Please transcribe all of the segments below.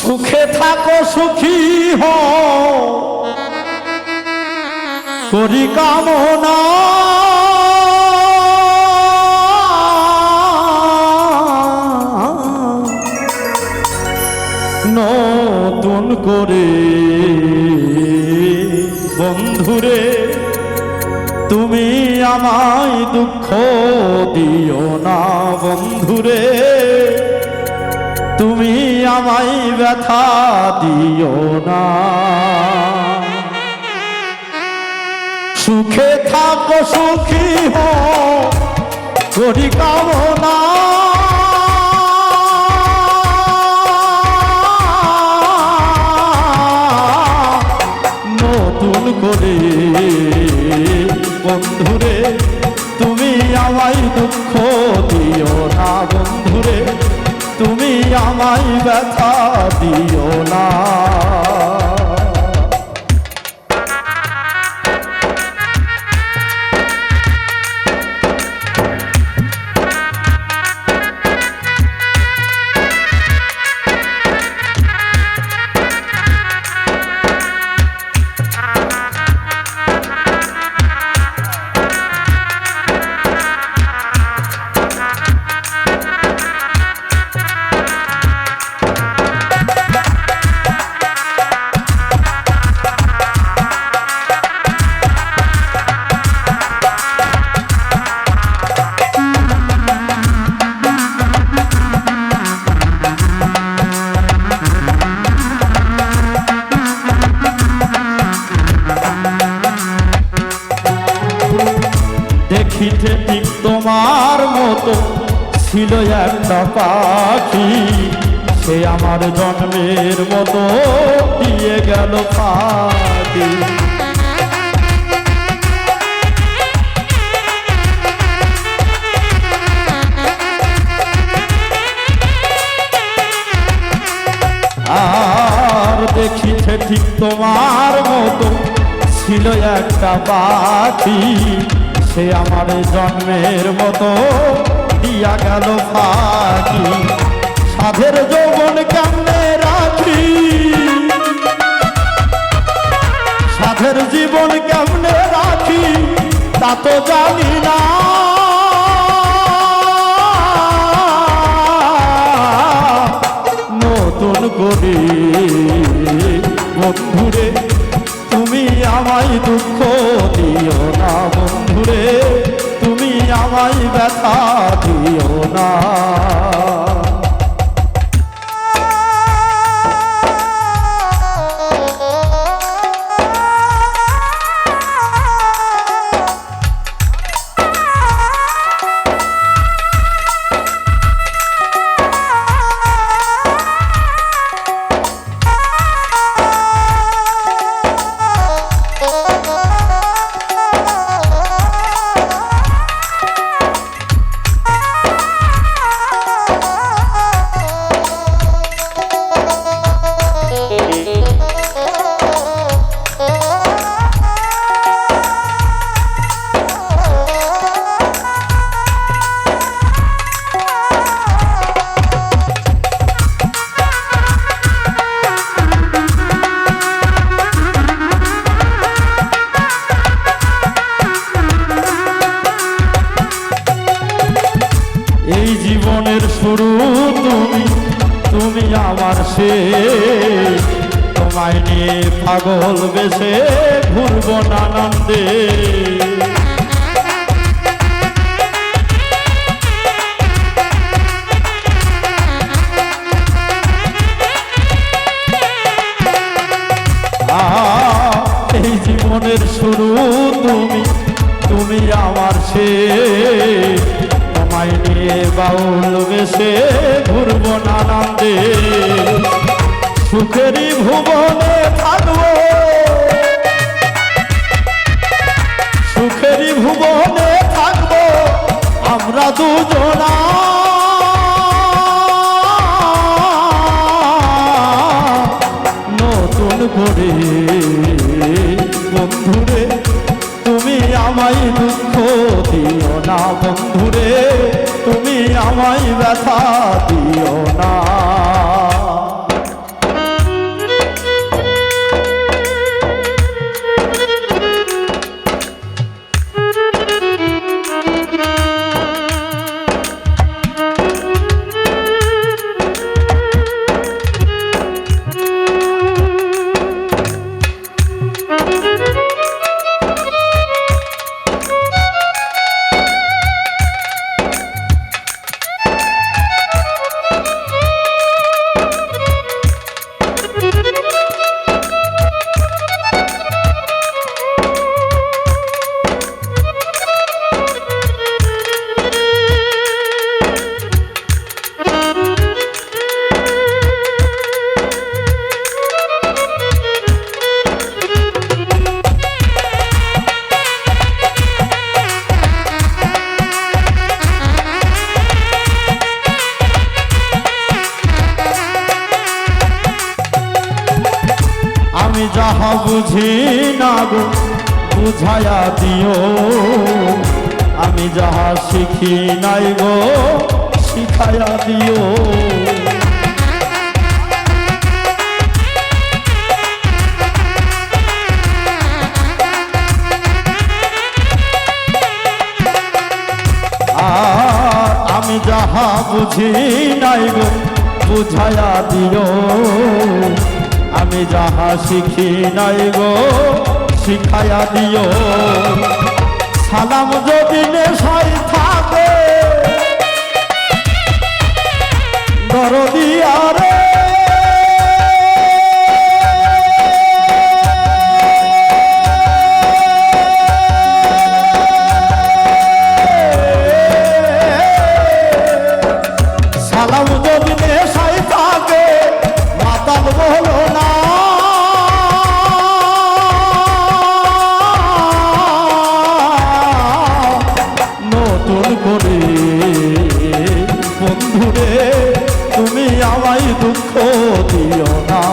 সুখে থাকো, সুখী হও। করি কামনা। নতুন করে বন্ধুরে, তুমি আমায় দুঃখ দিও না বন্ধুরে। তুমি আমায় ব্যথা দিও না। সুখে থাকো সুখী হো করি কামনা। আমায় ব্যথা দিও না। একটা পাখি, সে আমার জন্মের মতো দিয়ে গেল পাখি। আর দেখিতে ঠিক তোমার মতো, ছিল একটা পাখি, সে আমার জন্মের মতো দিয়া গেল ফাঁকি। সাধের যৌবন কেমনে রাখি সাধের জীবন কেমনে রাখি তা তো জানি না। নতুন করে বন্ধুরে, তুমি আমায় দুঃখ দিও না, বন্ধুরে, তুমি আমায় ব্যথা না আমার সে তোমায় নিয়ে পাগল বেশে ঘুরব নানন্দে। এই জীবনের শুরু তুমি তুমি আমার সে নিয়ে বাউল বেশে ঘুরব নানান্দে সুখেরই ভুবনে থাকব। সুখেরই ভুবনে থাকব আমরা দুজনা। নতুন করে আমি যাহা বুঝি না গো বুঝায়া দিও। আমি যাহা শিখি নাই গো শিখায়া দিও। আমি যাহা বুঝি নাই গো বুঝায়া দিও। যাহা শিখি নাই গো শিখাইয়া দিও। সালাম যদি নেশাই থাকে দরদিয়ারে সালাম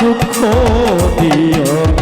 দুঃখ দিও।